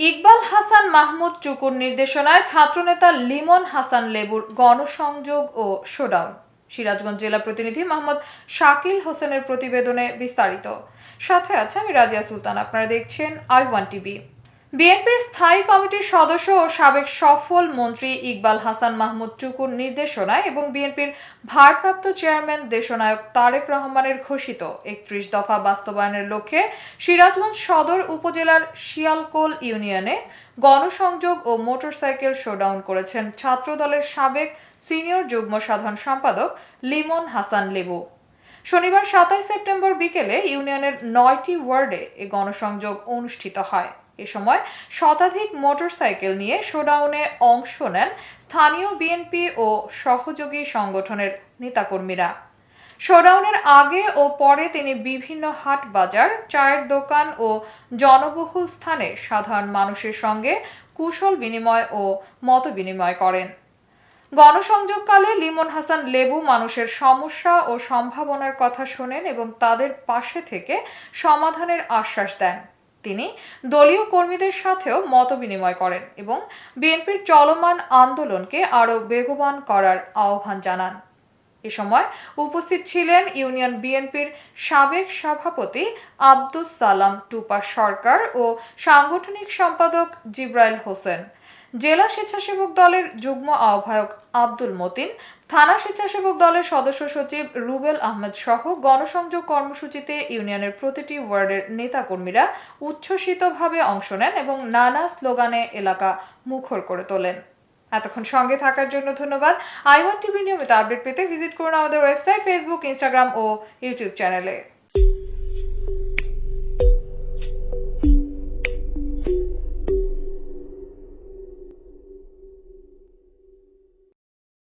ইকবাল হাসান মাহমুদ চুকুর নির্দেশনায় ছাত্রনেতা লিমন হাসান লেবুর গণসংযোগ ও শোডাউন। সিরাজগঞ্জ জেলা প্রতিনিধি মোহাম্মদ শাকিল হোসেনের প্রতিবেদনে বিস্তারিত। সাথে আছে আমি রাজিয়া সুলতান, আপনারা দেখছেন আই ওয়ান টিভি বিএনপির স্থায়ী কমিটির সদস্য ও সাবেক সফল মন্ত্রী ইকবাল হাসান মাহমুদ টুকুর নির্দেশনায় এবং বিএনপির ভারপ্রাপ্ত চেয়ারম্যান দেশনায়ক তারেক রহমানের ঘোষিত একত্রিশ দফা বাস্তবায়নের লক্ষ্যে সিরাজগঞ্জ সদর উপজেলার শিয়ালকোল ইউনিয়নে গণসংযোগ ও মোটরসাইকেল শোডাউন করেছেন ছাত্রদলের সাবেক সিনিয়র যুগ্ম সাধারণ সম্পাদক লিমন হাসান লেবু। শনিবার সাতাশ সেপ্টেম্বর বিকেলে ইউনিয়নের নয়টি ওয়ার্ডে এ গণসংযোগ অনুষ্ঠিত হয়। এ সময় শতাধিক মোটরসাইকেল নিয়ে শোডাউনে অংশ নেন স্থানীয় বিএনপি ও সহযোগী সংগঠনের নেতাকর্মীরা। শোডাউনের আগে ও পরে তিনি বিভিন্ন হাট বাজার, চায়ের দোকান ও জনবহুল স্থানে সাধারণ মানুষের সঙ্গে কুশল বিনিময় ও মত বিনিময় করেন। গণসংযোগকালে লিমন হাসান লেবু মানুষের সমস্যা ও সম্ভাবনার কথা শোনেন এবং তাদের পাশে থেকে সমাধানের আশ্বাস দেন। তিনি দলীয় কর্মীদের সাথেও মত বিনিময় করেন এবং বিএনপির চলমান আন্দোলনকে আরও বেগবান করার আহ্বান জানান। এ সময় উপস্থিত ছিলেন ইউনিয়ন বিএনপির সাবেক সভাপতি আব্দুস সালাম টুপা সরকার ও সাংগঠনিক সম্পাদক জিব্রাইল হোসেন। জেলা স্বেচ্ছাসেবক দলের যুগ্ম আহ্বায়ক আব্দুল মতিন থানা স্বেচ্ছাসেবক দলের সদস্য সচিব রুবেল আহমেদ সহ গণসংযোগ কর্মসূচিতে ইউনিয়নের প্রতিটি ওয়ার্ডের নেতাকর্মীরা উচ্ছ্বসিতভাবে অংশ নেন এবং নানা স্লোগানে এলাকা মুখর করে তোলেন। এতক্ষণ সঙ্গে থাকার জন্য ধন্যবাদ। আই ওয়ান টিভি নিয়মিত আপডেট পেতে ভিজিট করুন আমাদের ওয়েবসাইট, ফেসবুক, ইনস্টাগ্রাম ও ইউটিউব চ্যানেলে।